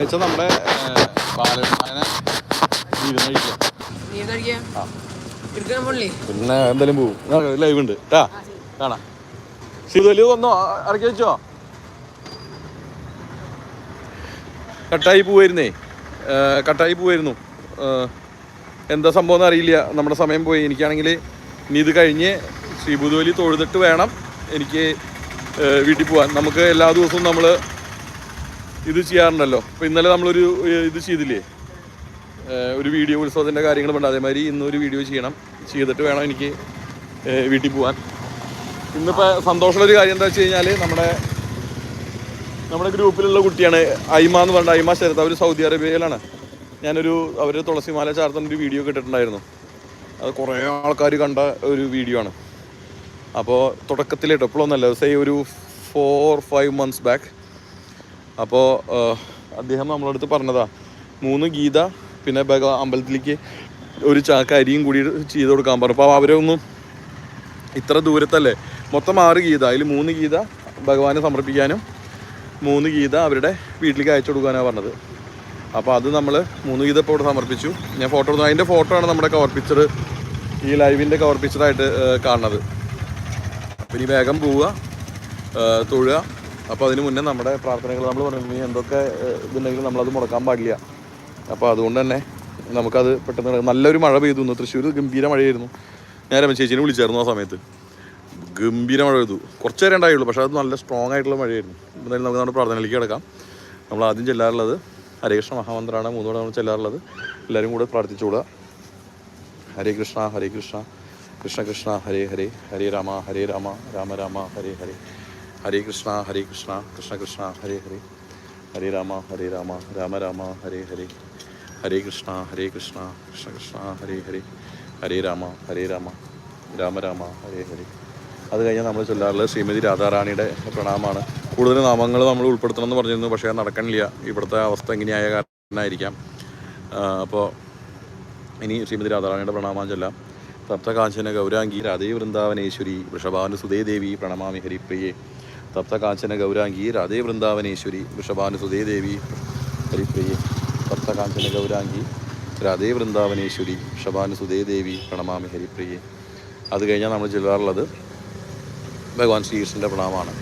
വെച്ചാൽ നമ്മുടെ ബാലകൃഷ്ണനെ ഇരുന്നഴിക്കാം നീ എന്താ കഴിക്കാ? പിന്നെ എന്തായാലും പോവും. ലൈവ് ഉണ്ട്. ട്ടാ കാണാം. ശിവലി വന്നോ? ഇറക്കി വെച്ചോ? കട്ടായി പോവായിരുന്നേ. കട്ടായി പോവായിരുന്നു. എന്താ സംഭവം എന്ന് അറിയില്ല. നമ്മുടെ സമയം പോയി. എനിക്കാണെങ്കിൽ ഇനി ഇത് കഴിഞ്ഞ് ശ്രീഭൂതവലി തൊഴുതിട്ട് വേണം എനിക്ക് വീട്ടിൽ പോകാൻ നമുക്ക് എല്ലാ ദിവസവും നമ്മൾ ഇത് ചെയ്യാറുണ്ടല്ലോ. അപ്പോൾ ഇന്നലെ നമ്മളൊരു ഇത് ചെയ്തില്ലേ? ഒരു വീഡിയോ ഉത്സവത്തിന്റെ കാര്യങ്ങൾ ഉണ്ട്. അതേമാതിരി ഇന്നൊരു വീഡിയോ ചെയ്യണം. ചെയ്തിട്ട് വേണം എനിക്ക് വീട്ടിൽ പോകാൻ ഇന്നിപ്പോൾ സന്തോഷമുള്ളൊരു കാര്യം എന്താ വെച്ച് കഴിഞ്ഞാൽ നമ്മുടെ നമ്മുടെ ഗ്രൂപ്പിലുള്ള കുട്ടിയാണ് ഐമ എന്ന് പറഞ്ഞ ഐമ ശരത്ത് അവർ സൗദി അറേബ്യയിലാണ്. ഞാനൊരു അവർ തുളസിമാല ചാർത്തുന്ന ഒരു വീഡിയോ കിട്ടിട്ടുണ്ടായിരുന്നു. അത് കുറേ ആൾക്കാർ കണ്ട ഒരു വീഡിയോ ആണ്. അപ്പോൾ തുടക്കത്തിലേട്ടോ എപ്പോഴൊന്നല്ല സേ ഒരു ഫോർ ഫൈവ് മന്ത്സ് ബാക്ക് അപ്പോൾ അദ്ദേഹം നമ്മളെ അടുത്ത് പറഞ്ഞതാ മൂന്ന് ഗീത പിന്നെ ബഗ അമ്പലത്തിലേക്ക് ഒരു ചാക്ക അരിയും കൂടി ചെയ്ത് കൊടുക്കാൻ പറഞ്ഞു. അപ്പോൾ അവരൊന്നും ഇത്ര ദൂരത്തല്ലേ? മൊത്തം ആറ് ഗീത അതിൽ മൂന്ന് ഗീത ഭഗവാന് സമർപ്പിക്കാനും മൂന്ന് ഗീത അവരുടെ വീട്ടിലേക്ക് അയച്ചു കൊടുക്കാനാണ് പറഞ്ഞത്. അപ്പോൾ അത് നമ്മൾ മൂന്ന് ഗീത ഇപ്പോൾ ഇവിടെ സമർപ്പിച്ചു. ഞാൻ ഫോട്ടോ എടുത്തു. അതിന്റെ ഫോട്ടോ ആണ് നമ്മുടെ കവർ പിക്ചർ ഈ ലൈവിന്റെ കവർ പിക്ചറായിട്ട് കാണുന്നത്. അപ്പം ഇനി വേഗം പോവുക തൊഴുക. അപ്പോൾ അതിന് മുന്നേ നമ്മുടെ പ്രാർത്ഥനകൾ നമ്മൾ പറഞ്ഞു എന്തൊക്കെ ഇതുണ്ടെങ്കിലും നമ്മളത് മുടക്കാൻ പാടില്ല. അപ്പോൾ അതുകൊണ്ട് തന്നെ നമുക്കത് പെട്ടെന്ന് നല്ലൊരു മഴ പെയ്തു ഇന്ന്. തൃശ്ശൂർ ഗംഭീര മഴയായിരുന്നു. ഞാൻ രമ ചേച്ചീനെ വിളിച്ചായിരുന്നു ആ സമയത്ത്. ഗംഭീര മഴ പെയ്തു. കുറച്ച് നേരം ഉണ്ടായുള്ളൂ പക്ഷേ അത് നല്ല സ്ട്രോങ് ആയിട്ടുള്ള മഴയായിരുന്നു. എന്തായാലും നമുക്ക് നമ്മുടെ പ്രാർത്ഥനയിലേക്ക് കിടക്കാം. നമ്മൾ ആദ്യം ചെല്ലാറുള്ളത് ഹരേകൃഷ്ണ മഹാമന്ത്രാണ്. മൂന്നോടെ നമ്മൾ ചെല്ലാറുള്ളത്. എല്ലാവരും കൂടെ പ്രാർത്ഥിച്ചുകൂടുക ഹരേ കൃഷ്ണ ഹരേ കൃഷ്ണ. കൃഷ്ണ കൃഷ്ണ ഹരേ ഹരേ. ഹരേ രാമ ഹരേ രാമ. രാമ രാമ ഹരേ ഹരേ. ഹരേ കൃഷ്ണ ഹരേ കൃഷ്ണ കൃഷ്ണ കൃഷ്ണ ഹരേ ഹരേ ഹരേ രാമ ഹരേ രാമ രാമ രാമ ഹരേ ഹരേ ഹരേ കൃഷ്ണ ഹരേ കൃഷ്ണ കൃഷ്ണ കൃഷ്ണ ഹരേ ഹരേ ഹരേ രാമ ഹരേ രാമ രാമ രാമ ഹരേ ഹരേ അത് കഴിഞ്ഞാൽ നമ്മൾ ചൊല്ലാറുള്ളത് ശ്രീമതി രാധാറാണിയുടെ പ്രണാമമാണ്. കൂടുതൽ നാമങ്ങൾ നമ്മൾ ഉൾപ്പെടുത്തണം എന്ന് പറഞ്ഞിരുന്നു പക്ഷേ നടക്കണില്ല ഇവിടുത്തെ അവസ്ഥ എങ്ങനെയായ കാരണമായിരിക്കാം. അപ്പോൾ ഇനി ശ്രീമതി രാധാറാണിയുടെ പ്രണാമം ചൊല്ലാം. സപ്തകാഞ്ചന ഗൗരാംഗി രാധേ വൃന്ദാവനേശ്വരി വൃഷഭാനു സുദേദേവി പ്രണമാമി ഹരിപ്രിയേ. തപ്തകാഞ്ചന ഗൗരാംഗി രാധേ വൃന്ദാവനേശ്വരി വൃഷഭാനുസുതേ ദേവി ഹരിപ്രിയെ. തപ്തകാഞ്ചന ഗൗരാംഗി രാധേ വൃന്ദാവനേശ്വരി വൃഷഭാനുസുതേ ദേവി പ്രണമാമി ഹരിപ്രിയെ. അത് കഴിഞ്ഞാൽ നമ്മൾ ചെല്ലാറുള്ളത് ഭഗവാൻ ശ്രീകൃഷ്ണന്റെ പ്രണാമാണ്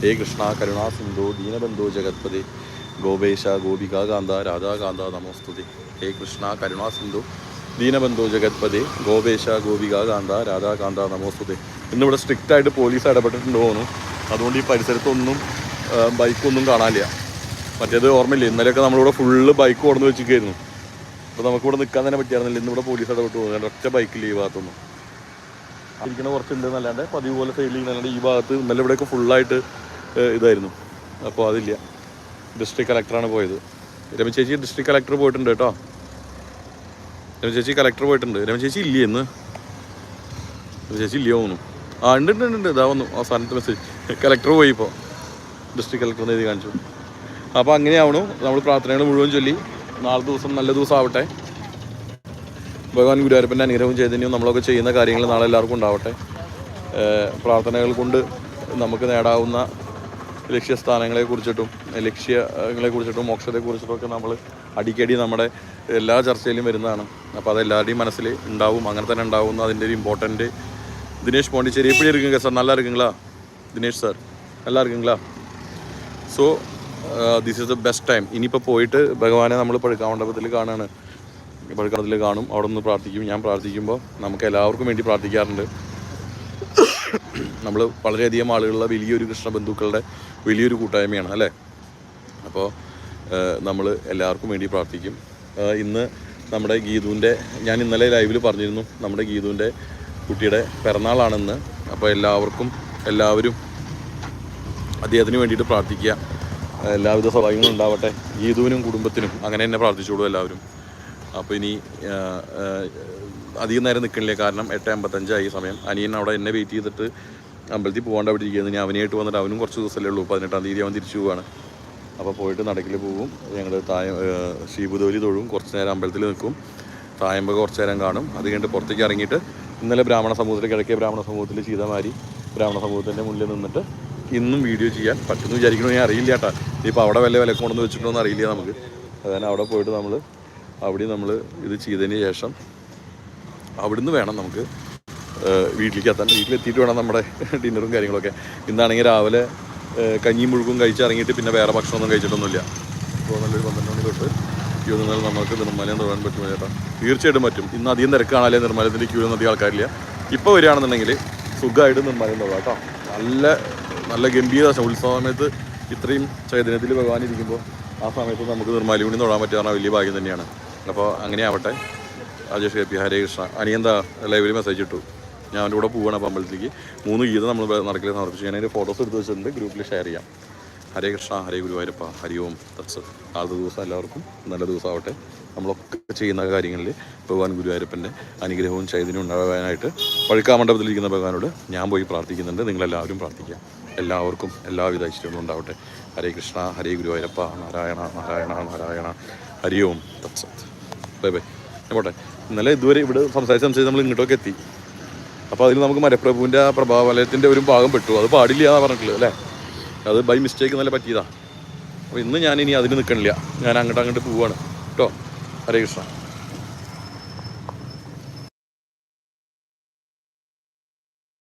ഹേ കൃഷ്ണ കരുണാ സിന്ധു ദീനബന്ധു ജഗത്പതി ഗോപേശ ഗോപിക കാന്ത രാധാകാന്ത നമോസ്തുതി. ഹേ കൃഷ്ണ കരുണാ സിന്ധു ദീനബന്ധു ജഗത്പതി ഗോപേശ ഗോപിക കാന്ത രാധാകാന്ത നമോസ്തുതി. ഇന്നിവിടെ സ്ട്രിക്റ്റായിട്ട് പോലീസ് ഇടപെട്ടിട്ടുണ്ട് തോന്നുന്നു അതുകൊണ്ട് ഈ പരിസരത്തൊന്നും ബൈക്കൊന്നും കാണാനില്ല. മറ്റേത് ഓർമ്മയില്ല ഇന്നലെയൊക്കെ നമ്മളിവിടെ ഫുള്ള് ബൈക്ക് ഓടുന്നു വെച്ചിരിക്കുന്നു അപ്പോൾ നമുക്കിവിടെ നിൽക്കാൻ തന്നെ പറ്റിയായിരുന്നില്ല. ഇന്നിവിടെ പോലീസ് ഇടപെട്ട് പോകുന്നത്. ഒറ്റ ബൈക്കില്ല ഈ ഭാഗത്തൊന്നും. ഇരിക്കുന്ന കുറച്ചുണ്ട് എന്നല്ലാണ്ട് പതിവ് പോലെ സൈഡിൽ അല്ലാണ്ട് ഈ ഭാഗത്ത് ഇന്നലെ ഇവിടെയൊക്കെ ഫുള്ളായിട്ട് ഇതായിരുന്നു. അപ്പോൾ അതില്ല. ഡിസ്ട്രിക്ട് കളക്ടറാണ് പോയത്. രമ ചേച്ചി ഡിസ്ട്രിക്ട് കളക്ടർ പോയിട്ടുണ്ട് കേട്ടോ. രമ ചേച്ചി കളക്ടർ പോയിട്ടുണ്ട്. രമ ചേച്ചി ഇല്ലേ ഇന്ന്? രമ ചേച്ചി ഇല്ലയോ തോന്നുന്നു. ആ ഉണ്ട് ഉണ്ട് ഉണ്ട്, ഇതാ വന്നു. അവസാനത്തെ മെസ്സേജ് കളക്ടർ പോയി ഇപ്പോൾ ഡിസ്ട്രിക്ട് കളക്ടർ എഴുതി കാണിച്ചു. അപ്പോൾ അങ്ങനെയാവണു. നമ്മൾ പ്രാർത്ഥനകൾ മുഴുവൻ ചൊല്ലി. നാല് ദിവസം നല്ല ദിവസം ആവട്ടെ. ഭഗവാൻ ഗുരുവായൂരപ്പന്റെ അനുഗ്രഹവും ചൈതന്യവും നമ്മളൊക്കെ ചെയ്യുന്ന കാര്യങ്ങൾ നാളെ എല്ലാവർക്കും ഉണ്ടാവട്ടെ. പ്രാർത്ഥനകൾ കൊണ്ട് നമുക്ക് നേടാവുന്ന ലക്ഷ്യസ്ഥാനങ്ങളെ കുറിച്ചിട്ടും ലക്ഷ്യങ്ങളെ കുറിച്ചിട്ടും മോക്ഷത്തെ കുറിച്ചിട്ടും ഒക്കെ നമ്മൾ അടിക്കടി നമ്മുടെ എല്ലാ ചർച്ചയിലും വരുന്നതാണ്. അപ്പോൾ അതെല്ലാവരുടെയും മനസ്സിൽ ഉണ്ടാവും. അങ്ങനെ തന്നെ ഉണ്ടാവും. അതിന്റെ ഒരു ഇമ്പോർട്ടന്റ് ദിനേഷ് പോണ്ടിച്ചേരി എപ്പോഴും இருக்குங்க சார் நல்லா இருக்குங்களா ദിനേഷ് സാർ நல்லா இருக்குங்களா so this is the best time ഇനിയിപ്പോൾ പോയിട്ട് ഭഗവാനെ നമ്മൾ പഴുക്കാമണ്ഡപത്തിൽ കാണുകയാണ് പഴുക്കാമണ്ഡപത്തിൽ കാണും അവിടെ നിന്ന് പ്രാർത്ഥിക്കും ഞാൻ പ്രാർത്ഥിക്കുമ്പോൾ നമുക്ക് എല്ലാവർക്കും വേണ്ടി പ്രാർത്ഥിക്കാറുണ്ട് നമ്മൾ വളരെയധികം ആളുകളുള്ള വലിയൊരു കൃഷ്ണ ബന്ധുക്കളുടെ വലിയൊരു കൂട്ടായ്മയാണ് അല്ലേ അപ്പോൾ നമ്മൾ എല്ലാവർക്കും വേണ്ടി പ്രാർത്ഥിക്കും ആ, ഇന്ന് നമ്മുടെ ഗീതുവിൻ്റെ ഞാൻ ഇന്നലെ ലൈവിൽ പറഞ്ഞിരുന്നു നമ്മുടെ ഗീതുവിൻ്റെ കുട്ടിയുടെ പിറന്നാളാണെന്ന് അപ്പോൾ എല്ലാവർക്കും എല്ലാവരും അദ്ദേഹത്തിന് വേണ്ടിയിട്ട് പ്രാർത്ഥിക്കുക. എല്ലാവിധ സഹായങ്ങളും ഉണ്ടാവട്ടെ. ഗീതുവിനും കുടുംബത്തിനും അങ്ങനെ തന്നെ പ്രാർത്ഥിച്ചോളൂ എല്ലാവരും. അപ്പോൾ ഇനി അധികം നേരം നിൽക്കണില്ല? കാരണം എട്ട് അമ്പത്തഞ്ചായി സമയം. അനിയൻ അവിടെ എന്നെ വെയിറ്റ് ചെയ്തിട്ട് അമ്പലത്തിൽ പോകാണ്ട് അവിടെ ഇരിക്കുന്നത് ഞാൻ അവനായിട്ട് വന്നിട്ട് അവനും കുറച്ച് ദിവസമല്ലേ ഉള്ളൂ. പതിനെട്ടാം തീയതി അവൻ തിരിച്ചു പോവാണ്. അപ്പോൾ പോയിട്ട് നടക്കിൽ പോവും. ഞങ്ങൾ തായ ശ്രീപുതോലി തൊഴും. കുറച്ച് നേരം അമ്പലത്തിൽ നിൽക്കും. തായമ്പ കുറച്ച് നേരം കാണും. അത് കഴിഞ്ഞിട്ട് പുറത്തേക്ക് ഇറങ്ങിയിട്ട് ഇന്നലെ ബ്രാഹ്മണ സമൂഹത്തിൽ കിഴക്കേ ബ്രാഹ്മണ സമൂഹത്തിൽ ചീതമാരി ബ്രാഹ്മണ സമൂഹത്തിന്റെ മുന്നിൽ നിന്നിട്ട് ഇന്നും വീഡിയോ ചെയ്യാൻ പറ്റുമെന്ന് വിചാരിക്കണോ ഞാൻ അറിയില്ല കേട്ടാ. ഇപ്പോൾ അവിടെ വല്ല വില കൊണ്ടെന്ന് വെച്ചിട്ടുണ്ടോ അറിയില്ല നമുക്ക്. അതായത് അവിടെ പോയിട്ട് നമ്മൾ അവിടെ നമ്മൾ ഇത് ചെയ്തതിന് ശേഷം അവിടുന്ന് വേണം നമുക്ക് വീട്ടിലേക്ക് എത്താൻ. വീട്ടിലെത്തിയിട്ട് വേണം നമ്മുടെ ഡിന്നറും കാര്യങ്ങളൊക്കെ. ഇന്നാണെങ്കിൽ രാവിലെ കഞ്ഞിയും മുഴുക്കും കഴിച്ചിറങ്ങിയിട്ട് പിന്നെ വേറെ ഭക്ഷണമൊന്നും കഴിച്ചിട്ടൊന്നുമില്ല. ഇപ്പോൾ നല്ലൊരു പന്ത്രണ്ട് മണി തൊട്ട് ക്യൂ നിന്നാൽ നമുക്ക് നിർമ്മാലയം തൊഴാൻ പറ്റുമോ ചേട്ടാ? തീർച്ചയായിട്ടും പറ്റും. ഇന്ന് അധികം തിരക്കാണല്ലേ നിർമ്മാലയത്തിന്റെ ക്യൂ നിന്നധികം ആൾക്കാരില്ല. ഇപ്പോൾ വരികയാണെന്നുണ്ടെങ്കിൽ സുഖമായിട്ട് നിർമ്മാലയം തൊഴാം കേട്ടോ. നല്ല നല്ല ഗംഭീര ഉത്സവ സമയത്ത് ഇത്രയും ചൈതന്യത്തിൽ ഭഗവാൻ ഇരിക്കുമ്പോൾ ആ സമയത്ത് നമുക്ക് നിർമ്മാലി കൂടി തൊഴാൻ പറ്റുക വലിയ ഭാഗ്യം തന്നെയാണ്. അപ്പോൾ അങ്ങനെ ആവട്ടെ. Rajesh K P Hare Krishna. അനിയന്താ ലൈവിൽ മെസ്സേജ് ഇട്ടു. ഞാൻ അവന്റെ കൂടെ പോവുകയാണ് അപ്പോൾ അമ്പലത്തിലേക്ക്. മൂന്ന് ഗീതം നമ്മൾ നടക്കില്ല സമർപ്പിച്ചു ഞാൻ അതിന്റെ ഫോട്ടോസ് എടുത്ത് വെച്ചിട്ടുണ്ട്. ഗ്രൂപ്പിൽ ഷെയർ ചെയ്യാം. ഹരേ കൃഷ്ണ ഹരേ ഗുരുവായൂരപ്പ ഹരി ഓം തത്സ് ദിവസം എല്ലാവർക്കും നല്ല ദിവസമാവട്ടെ. നമ്മളൊക്കെ ചെയ്യുന്ന കാര്യങ്ങളിൽ ഭഗവാൻ ഗുരുവായൂരപ്പന്റെ അനുഗ്രഹവും ചൈതന്യവും ഉണ്ടാകാനായിട്ട് പഴുക്കാമണ്ഡപത്തിലിരിക്കുന്ന ഭഗവാനോട് ഞാൻ പോയി പ്രാർത്ഥിക്കുന്നുണ്ട്. നിങ്ങളെല്ലാവരും പ്രാർത്ഥിക്കുക. എല്ലാവർക്കും എല്ലാവിധ ഐശ്വര്യങ്ങളും ഉണ്ടാവട്ടെ. ഹരേ കൃഷ്ണ ഹരേ ഗുരുവായൂരപ്പ നാരായണ നാരായണ നാരായണ ഹരി ഓം തത്സത്. Bye bye. പോട്ടെ. ഇന്നലെ ഇതുവരെ ഇവിടെ സംസാരിച്ച് സംസാരിച്ച് നമ്മൾ ഇങ്ങോട്ടൊക്കെ എത്തി. അപ്പോൾ അതിൽ നമുക്ക് മരപ്രഭുവിന്റെ ആ പ്രഭാവലയത്തിന്റെ ഒരു ഭാഗം പെട്ടു. അത് പാടില്ല എന്നാണ് പറഞ്ഞിട്ടുള്ളത് അല്ലേ? അത് ബൈ മിസ്റ്റേക്ക് നല്ല പറ്റിയതാണ് അപ്പോൾ ഇന്ന് ഞാൻ ഇനി അതിന് നിൽക്കണില്ല ഞാൻ അങ്ങോട്ട് അങ്ങോട്ട് പോവുകയാണ് കേട്ടോ ഹരേ കൃഷ്ണ.